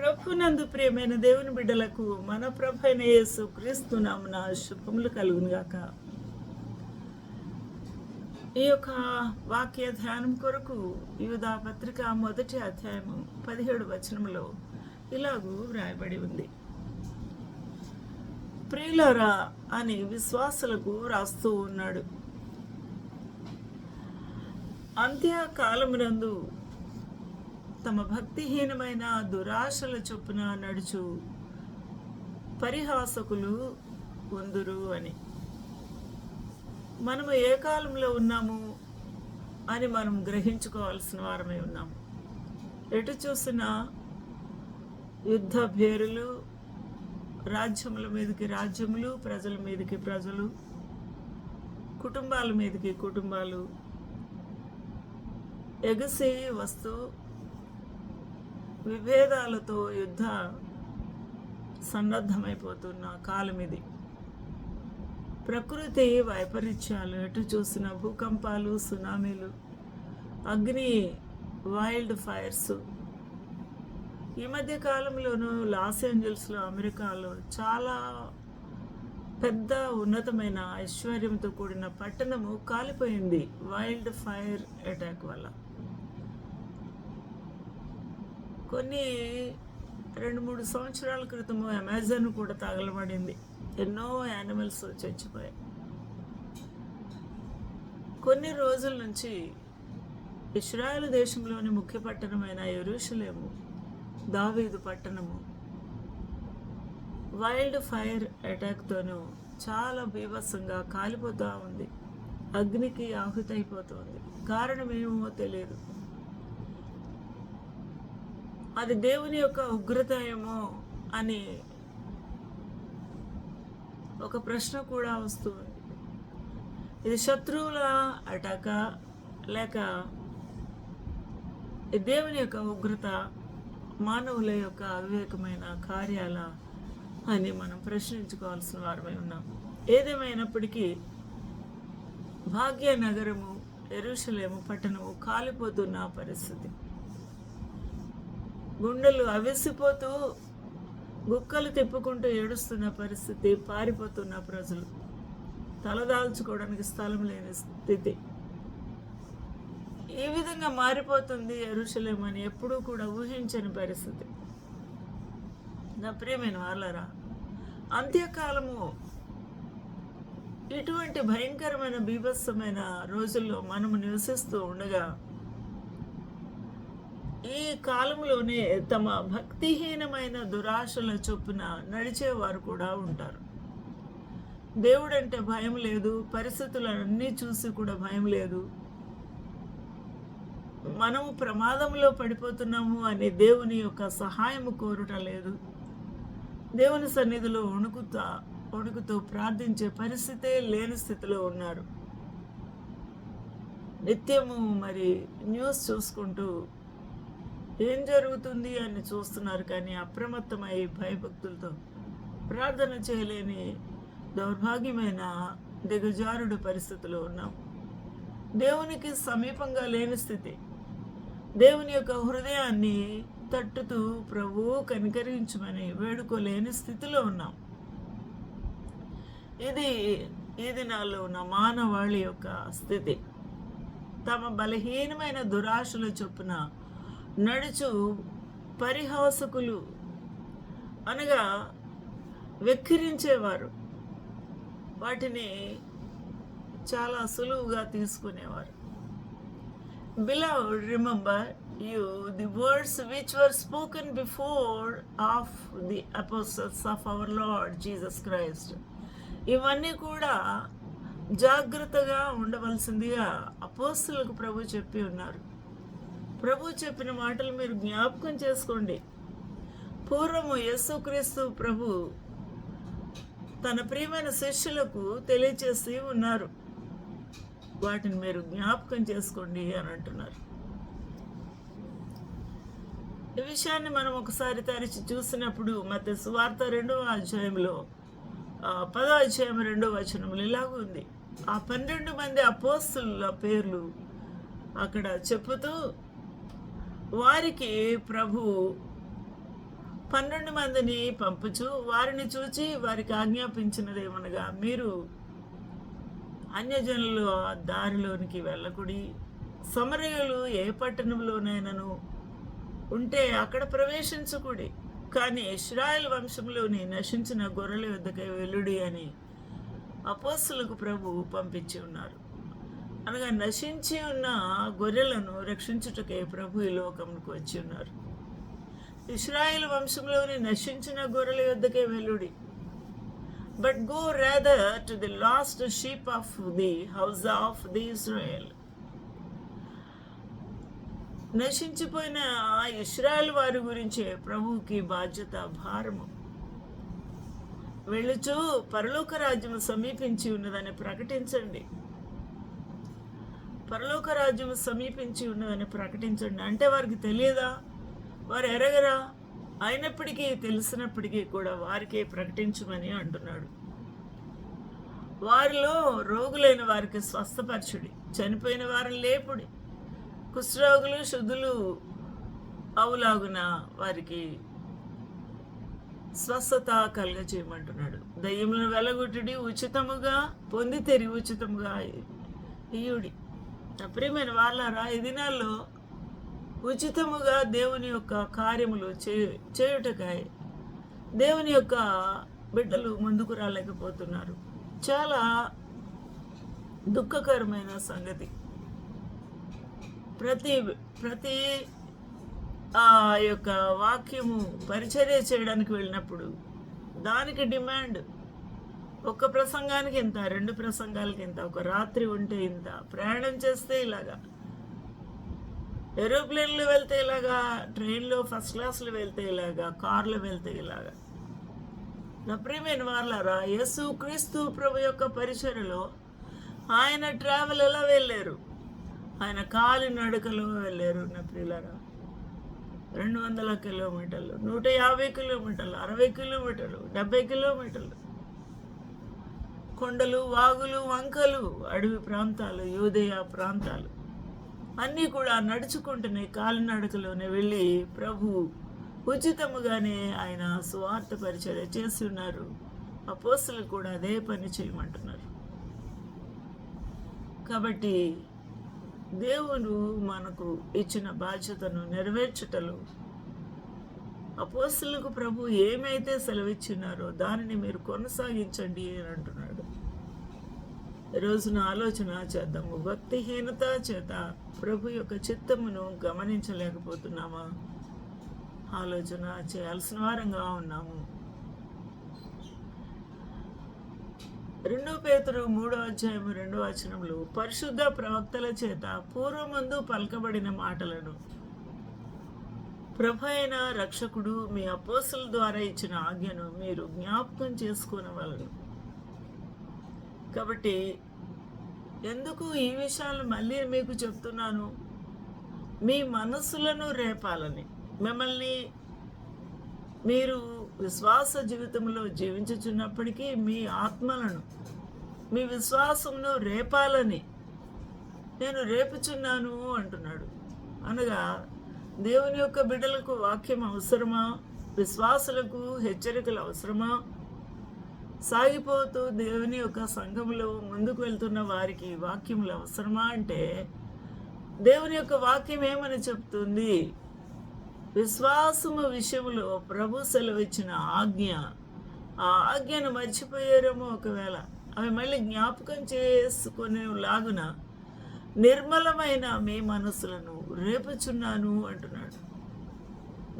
ప్రభునందు ప్రియమైన దేవుని బిడ్డలకు మన ప్రభు అయిన యేసు క్రీస్తు నామున శుభములు కలుగునుగాక. ఈ యొక్క వాక్య ధ్యానం కొరకు యూదా పత్రిక మొదటి అధ్యాయము పదిహేడు వచనంలో ఇలాగూ వ్రాయబడి ఉంది. ప్రియులరా అని విశ్వాసులకు రాస్తూ ఉన్నాడు. అంత్యకాలమునందు తమ భక్తిహీనమైన దురాశల చొప్పున నడుచు పరిహాసకులు ఉందురు అని. మనము ఏ కాలంలో ఉన్నాము అని మనం గ్రహించుకోవాల్సిన వారమే ఉన్నాము. ఎటు చూసినా యుద్ధ భేరులు రాజ్యముల మీదకి రాజ్యములు ప్రజల మీదకి ప్రజలు కుటుంబాల మీదకి కుటుంబాలు ఎగసి వస్తూ విభేదాలతో యుద్ధ సన్నద్ధమైపోతున్న కాలం ఇది ప్రకృతి వైపరీత్యాలు ఎటు చూసిన భూకంపాలు సునామీలు అగ్ని వైల్డ్ ఫైర్స్. ఈ మధ్య కాలంలోనూ లాస్ ఏంజల్స్లో అమెరికాలో చాలా పెద్ద ఉన్నతమైన ఐశ్వర్యంతో కూడిన పట్టణము కాలిపోయింది వైల్డ్ ఫైర్ అటాక్ వల్ల. కొన్ని రెండు మూడు సంవత్సరాల క్రితము అమెజాన్ కూడా తగలబడింది. ఎన్నో యానిమల్స్ చచ్చిపోయాయి. కొన్ని రోజుల నుంచి ఇస్రాయల్ దేశంలోని ముఖ్య పట్టణమైన ఎరుషలేము దావీదు పట్టణము వైల్డ్ ఫైర్ అటాక్తోనూ చాలా బీభత్సంగా కాలిపోతూ ఉంది. అగ్నికి ఆహుతైపోతుంది. కారణం ఏమో తెలియదు అది దేవుని యొక్క ఉగ్రత ఏమో అని ఒక ప్రశ్న కూడా వస్తుంది. ఇది శత్రువుల అటాక లేక ఈ దేవుని యొక్క ఉగ్రత మానవుల యొక్క అవివేకమైన కార్యాల అని మనం ప్రశ్నించుకోవాల్సిన వారమై ఉన్నాం. ఏదేమైనప్పటికీ భాగ్యనగరము ఎరుషలేము పట్టణము కాలిపోతున్న పరిస్థితి. గుండెలు అవిసిపోతూ గుక్కలు తిప్పుకుంటూ ఏడుస్తున్న పరిస్థితి పారిపోతున్న ప్రజలు. తలదాల్చుకోవడానికి స్థలం లేని స్థితి. ఈ విధంగా మారిపోతుంది ఎరుషలేం అని ఎప్పుడూ కూడా ఊహించని పరిస్థితి. నా ప్రియమైన వాళ్ళరా అంత్యకాలము ఇటువంటి భయంకరమైన బీభత్సమైన రోజుల్లో మనము నివసిస్తూ ఉండగా ఈ కాలంలోనే తమ భక్తిహీనమైన దురాశల చొప్పున నడిచేవారు కూడా ఉంటారు. దేవుడంటే భయం లేదు పరిస్థితులన్నీ చూసి కూడా భయం లేదు. మనము ప్రమాదంలో పడిపోతున్నాము అనే దేవుని యొక్క సహాయం కోరుట లేదు. దేవుని సన్నిధిలో వణుకుతా వణుకుతూ ప్రార్థించే పరిస్థితే లేని స్థితిలో ఉన్నారు. నిత్యము మరి న్యూస్ చూసుకుంటూ ఏం జరుగుతుంది అని చూస్తున్నారు కానీ అప్రమత్తమై భయభక్తులతో ప్రార్థన చేయలేని దౌర్భాగ్యమైన దిగజారుడు పరిస్థితిలో ఉన్నాం. దేవునికి సమీపంగా లేని స్థితి. దేవుని యొక్క హృదయాన్ని తట్టుతూ ప్రభు కనికరించమని వేడుకోలేని స్థితిలో ఉన్నాం. ఇది ఈ దినాల్లో ఉన్న మానవాళి యొక్క స్థితి. తమ బలహీనమైన దురాశల చొప్పున నడుచు పరిహాసకులు అనగా వెక్కిరించేవారు. వాటిని చాలా సులువుగా తీసుకునేవారు. Beloved remember you the words which were spoken before of the apostles of our Lord Jesus Christ ఇవన్నీ కూడా జాగ్రత్తగా ఉండవలసిందిగా అపోస్తులకు ప్రభు చెప్పి ఉన్నారు. ప్రభు చెప్పిన మాటలు మీరు జ్ఞాపకం చేసుకోండి. పూర్వము యేసుక్రీస్తు ప్రభు తన ప్రియమైన శిష్యులకు తెలియచేసి ఉన్నారు. వాటిని మీరు జ్ఞాపకం చేసుకోండి అని అంటున్నారు. ఈ విషయాన్ని మనం ఒకసారి తరిచి చూసినప్పుడు మత సువార్త రెండవ అధ్యాయంలో పదో అధ్యాయం రెండవ వచనంలో ఇలాగ ఉంది. ఆ పన్నెండు మంది అపోస్తుల పేర్లు అక్కడ చెప్పుతూ వారికి ప్రభు పన్నెండు మందిని పంపుచు వారిని చూచి వారికి ఆజ్ఞాపించినదేమనగా మీరు అన్యజనులు దారిలోనికి వెళ్ళకుడి. సమరయులు ఏ పట్టణంలోనైనాను ఉంటే అక్కడ ప్రవేశించకుడి. కానీ ఇస్రాయల్ వంశంలోని నశించిన గొర్రెల వద్దకై వెల్లుడి అని అపోస్తులకు ప్రభు పంపించి ఉన్నారు. అనగా నశించి ఉన్న గొర్రెలను రక్షించుటకే ప్రభు ఈ లోకంకు వచ్చి ఉన్నారు. ఇస్రాయిల్ వంశంలోని నశించిన గొర్రెల యొద్దకే వెల్లుడి but go rather to the lost sheep of the house of the Israel నశించిపోయిన ఆ ఇస్రాయల్ వారి గురించే ప్రభువుకి బాధ్యత భారము. వెళ్ళుచు పరలోక రాజ్యం సమీపించి ఉన్నదని ప్రకటించండి. పరలోక రాజ్యం సమీపించి ఉన్నదని ప్రకటించండి. అంటే వారికి తెలియదా? వారు ఎరగరా? అయినప్పటికీ తెలిసినప్పటికీ కూడా వారికే ప్రకటించమని అంటున్నాడు. వారిలో రోగులైన వారికి స్వస్థపరచుడి చనిపోయిన వారిని లేపుడి. కుష్ఠరోగులు శుద్ధులు అవులాగున వారికి స్వస్థత కలుగ చేయమంటున్నాడు దయ్యములను వెలగొట్టుడి ఉచితముగా పొంది తెరి ఉచితముగా ఇయుడి ప్రియమైన వాళ్ళారా ఈ దినాల్లో ఉచితముగా దేవుని యొక్క కార్యములు చే చేయుటకై దేవుని యొక్క బిడ్డలు ముందుకు రాలేకపోతున్నారు. చాలా దుఃఖకరమైన సంగతి. ప్రతి ప్రతి ఆ యొక్క వాక్యము పరిచర్య చేయడానికి వెళ్ళినప్పుడు దానికి డిమాండ్ ఒక ప్రసంగానికి ఇంత రెండు ప్రసంగాలకి ఇంత ఒక రాత్రి ఉంటే ఇంత ప్రయాణం చేస్తే ఇలాగా. ఏరోప్లేన్లో వెళ్తే ఇలాగా ట్రైన్లో ఫస్ట్ క్లాస్లో వెళ్తే ఇలాగా కార్లో వెళ్తే ఇలాగా. నా ప్రియమైన వాళ్ళారా యేసు క్రీస్తు ప్రభు యొక్క పరిచయలో ఆయన ట్రావెల్ ఎలా వెళ్ళారు? ఆయన కాలి నడకలో వెళ్ళారు నా ప్రియులారా. రెండు వందల కిలోమీటర్లు నూట యాభై కిలోమీటర్లు అరవై కిలోమీటర్లు డెబ్బై కిలోమీటర్లు. కొండలు వాగులు వంకలు అడవి ప్రాంతాలు యోదయ ప్రాంతాలు. అన్నీ కూడా నడుచుకుంటూనే కాలినడకలోనే వెళ్ళి ప్రభు ఉచితముగానే ఆయన స్వార్థ పరిచర్య చేస్తున్నారు. అపోస్తులు కూడా అదే పని చేయమంటున్నారు. కాబట్టి దేవుడు మనకు ఇచ్చిన బాధ్యతను నెరవేర్చుటలో అపోస్తులకు ప్రభు ఏమైతే సెలవిచ్చినారో దానిని మీరు కొనసాగించండి అని అంటున్నాడు. రోజున ఆలోచన చేద్దాము భక్తిహీనత చేత ప్రభు యొక్క చిత్తమును గమనించలేకపోతున్నామా? ఆలోచన చేయాల్సిన వారంగా ఉన్నాము. రెండో పేతురు మూడో అధ్యాయం రెండో వచనంలో పరిశుద్ధ ప్రవక్తల చేత పూర్వమందు పలకబడిన మాటలను ప్రభు అయిన రక్షకుడు మీ అపోసల ద్వారా ఇచ్చిన ఆజ్ఞను మీరు జ్ఞాపకం చేసుకోనవలను. కాబట్టి ఎందుకు ఈ విషయాలు మళ్ళీ మీకు చెప్తున్నాను? మీ మనస్సులను రేపాలని. మిమ్మల్ని మీరు విశ్వాస జీవితంలో జీవించుచున్నప్పటికీ మీ ఆత్మలను మీ విశ్వాసంను రేపాలని నేను రేపుచున్నాను అంటున్నాడు. అనగా దేవుని యొక్క బిడ్డలకు వాక్యం అవసరమా? విశ్వాసులకు హెచ్చరికలు అవసరమా? సాగిపోతూ దేవుని యొక్క సంఘంలో ముందుకు వెళ్తున్న వారికి వాక్యములు అవసరమా అంటే దేవుని యొక్క వాక్యం ఏమని చెప్తుంది? విశ్వాసము విషయంలో ప్రభు సెలవిచ్చిన ఆజ్ఞ. ఆ ఆజ్ఞను మర్చిపోయారేమో ఒకవేళ. అవి మళ్ళీ జ్ఞాపకం చేసుకునే లాగున నిర్మలమైన మీ మనసులను రేపుచున్నాను అంటున్నాడు.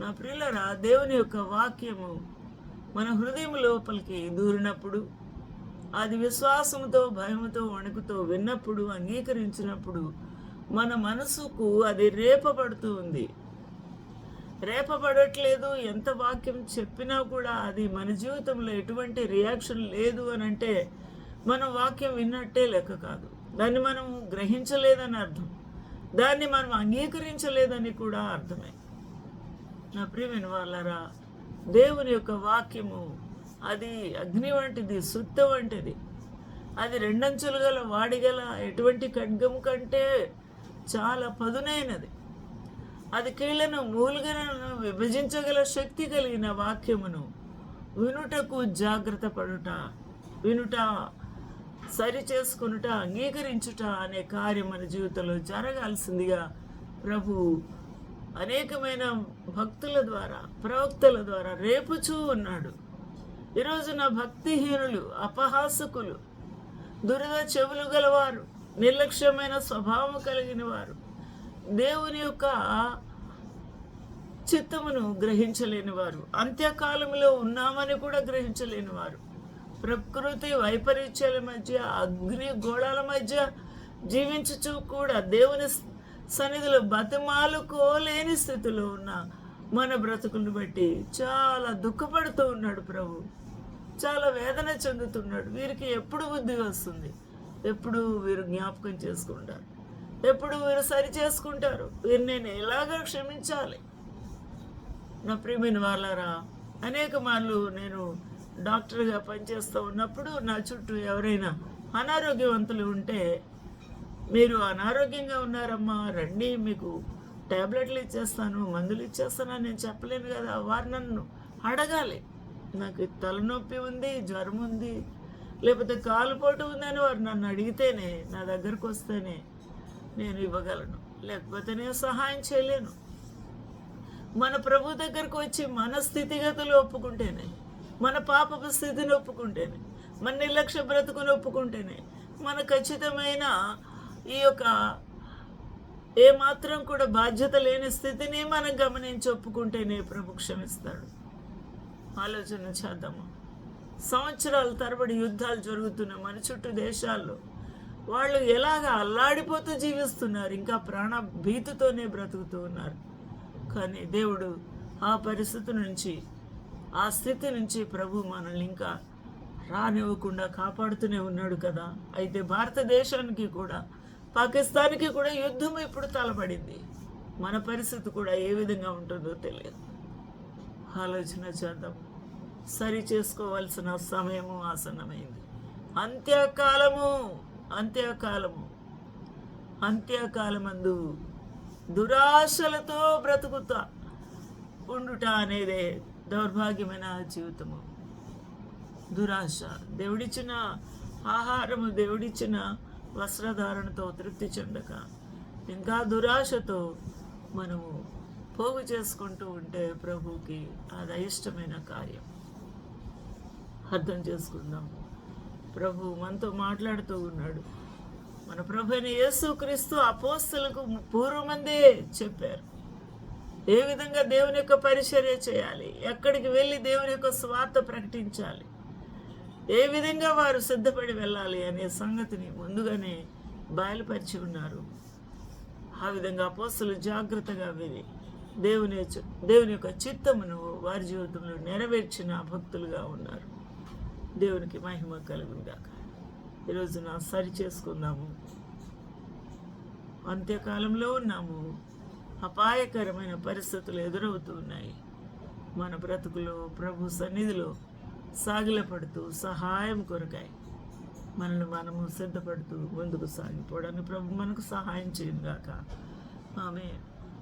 నా ప్రిల్లరా దేవుని యొక్క వాక్యము మన హృదయం లోపలికి దూరినప్పుడు అది విశ్వాసంతో భయముతో వణుకుతో విన్నప్పుడు అంగీకరించినప్పుడు మన మనసుకు అది రేపబడుతూ ఉంది. రేపబడట్లేదు ఎంత వాక్యం చెప్పినా కూడా అది మన జీవితంలో ఎటువంటి రియాక్షన్ లేదు అని అంటే మనం వాక్యం విన్నట్టే లెక్క కాదు. దాన్ని మనం గ్రహించలేదని అర్థం. దాన్ని మనం అంగీకరించలేదని కూడా అర్థమే. నా ప్రియమైన వాళ్ళరా దేవుని యొక్క వాక్యము అది అగ్ని వంటిది సుత్త వంటిది. అది రెండంచులు గల వాడిగల ఎటువంటి ఖడ్గము కంటే చాలా పదునైనది. అది కీళ్ళను మూలుగలను విభజించగల శక్తి కలిగిన వాక్యమును వినుటకు జాగ్రత్త పడుట వినుట సరి చేసుకునుట అంగీకరించుట అనే కార్యం మన జీవితంలో జరగాల్సిందిగా ప్రభు అనేకమైన భక్తుల ద్వారా ప్రవక్తల ద్వారా రేపుచూ ఉన్నాడు. ఈరోజు నా భక్తిహీనులు అపహాసకులు దురద చెవులు గలవారు నిర్లక్ష్యమైన స్వభావం కలిగిన వారు దేవుని యొక్క చిత్తమును గ్రహించలేని వారు అంత్యకాలంలో ఉన్నామని కూడా గ్రహించలేని వారు ప్రకృతి వైపరీత్యాల మధ్య అగ్ని గోళాల మధ్య జీవించుచూ కూడా దేవుని సన్నిధిలో బతమాలుకోలేని స్థితిలో ఉన్న మన బ్రతుకులను బట్టి చాలా దుఃఖపడుతూ ఉన్నాడు ప్రభు. చాలా వేదన చెందుతున్నాడు. వీరికి ఎప్పుడు బుద్ధి వస్తుంది? ఎప్పుడు వీరు జ్ఞాపకం చేసుకుంటారు? ఎప్పుడు వీరు సరి చేసుకుంటారు? వీరు నేను ఎలాగ క్షమించాలి? నా ప్రియమైన వాళ్ళారా అనేక మార్లు నేను డాక్టర్గా పనిచేస్తూ ఉన్నప్పుడు నా చుట్టూ ఎవరైనా అనారోగ్యవంతులు ఉంటే మీరు అనారోగ్యంగా ఉన్నారమ్మా రండి మీకు ట్యాబ్లెట్లు ఇచ్చేస్తాను మందులు ఇచ్చేస్తాను నేను చెప్పలేను కదా. వారు నన్ను అడగాలి. నాకు తలనొప్పి ఉంది జ్వరం ఉంది లేకపోతే కాలుపోటు ఉందని వారు నన్ను అడిగితేనే నా దగ్గరకు వస్తేనే నేను ఇవ్వగలను. లేకపోతే నేను సహాయం చేయలేను. మన ప్రభు దగ్గరకు వచ్చి మన స్థితిగతులు ఒప్పుకుంటేనే మన పాపపు స్థితిని ఒప్పుకుంటేనే మన నిర్లక్ష్య బ్రతుకుని ఒప్పుకుంటేనే మన ఖచ్చితమైన ఈ యొక్క ఏమాత్రం కూడా బాధ్యత లేని స్థితిని మనం గమనించి ఒప్పుకుంటేనే ప్రభు క్షమిస్తాడు. ఆలోచన చేద్దాము. సంవత్సరాల తరబడి యుద్ధాలు జరుగుతున్న మన చుట్టూ దేశాల్లో వాళ్ళు ఎలాగ అల్లాడిపోతూ జీవిస్తున్నారు ఇంకా ప్రాణ భీతితోనే బ్రతుకుతూ ఉన్నారు. కానీ దేవుడు ఆ పరిస్థితి నుంచి ఆ స్థితి నుంచి ప్రభు మనల్ని ఇంకా రానివ్వకుండా కాపాడుతూనే ఉన్నాడు కదా. అయితే భారతదేశానికి కూడా పాకిస్తాన్కి కూడా యుద్ధం ఇప్పుడు తలపడింది. మన పరిస్థితి కూడా ఏ విధంగా ఉంటుందో తెలియదు. ఆలోచన చేద్దాం. సరి చేసుకోవాల్సిన సమయము ఆసన్నమైంది. అంత్యకాలము అంత్యకాలము. అంత్యకాలమందు దురాశలతో బ్రతుకుతా. ఉండుట అనేదే దౌర్భాగ్యమైన జీవితము. దురాశ. దేవుడిచ్చిన ఆహారము దేవుడిచ్చిన వస్త్రధారణతో తృప్తి చెందక ఇంకా దురాశతో మనము పోగు చేసుకుంటూ ఉంటే ప్రభుకి అది అయిష్టమైన కార్యం. అర్థం చేసుకుందాం. ప్రభు మనతో మాట్లాడుతూ ఉన్నాడు. మన ప్రభు అయిన యేసుక్రీస్తు అపోస్తులకు పూర్వమందే చెప్పారు. ఏ విధంగా దేవుని యొక్క పరిచర్య చేయాలి? ఎక్కడికి వెళ్ళి దేవుని యొక్క స్వార్థ ప్రకటించాలి? ఏ విధంగా వారు సిద్ధపడి వెళ్ళాలి అనే సంగతిని ముందుగానే బయలుపరిచి ఉన్నారు. ఆ విధంగా అపోస్తులు జాగ్రత్తగా విని దేవుని దేవుని యొక్క చిత్తమును వారి జీవితంలో నెరవేర్చిన భక్తులుగా ఉన్నారు. దేవునికి మహిమ కలుగుగాక ఈరోజు నా సరి చేసుకుందాము. అంత్యకాలంలో ఉన్నాము. అపాయకరమైన పరిస్థితులు ఎదురవుతూ ఉన్నాయి. మన బ్రతుకులో ప్రభు సన్నిధిలో సాగిలపడుతూ సహాయం కొరకాయి మనల్ని మనము సిద్ధపడుతూ ముందుకు సాగిపోవడానికి ప్రభు మనకు సహాయం చేయను గాక ఆమె